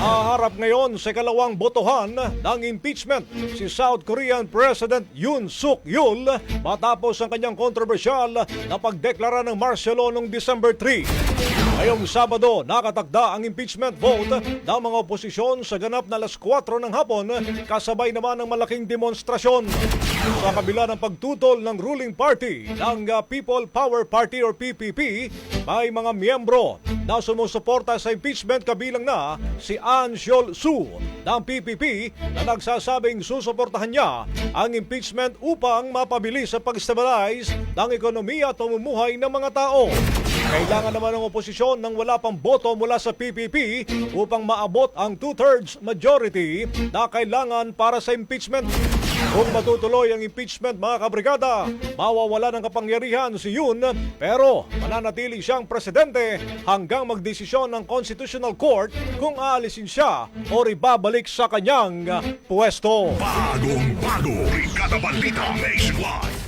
Haharap ngayon sa kalawang botohan ng impeachment si South Korean President Yoon Suk Yeol matapos ang kanyang kontrobersyal na pagdeklara ng martial law noong December 3. Ngayong Sabado, nakatakda ang impeachment vote ng mga oposisyon sa ganap na alas 4 ng hapon kasabay naman ng malaking demonstrasyon. Sa kabila ng pagtutol ng ruling party ng uh, People Power Party or PPP, may mga miyembro na sumusuporta sa impeachment kabilang na si An Seol Soo ng PPP na nagsasabing susuportahan niya ang impeachment upang mapabilis sa pag-stabilize ng ekonomiya at pamumuhay ng mga tao. Kailangan naman ng oposisyon ng wala pang boto mula sa PPP upang maabot ang two-thirds majority na kailangan para sa impeachment. Kung matutuloy ang impeachment mga kabrigada, mawawala ng kapangyarihan si Yoon pero mananatili siyang presidente hanggang magdesisyon ng Constitutional Court kung aalisin siya o ibabalik sa kanyang pwesto. Bagong bago, Brigada Balita Nationwide.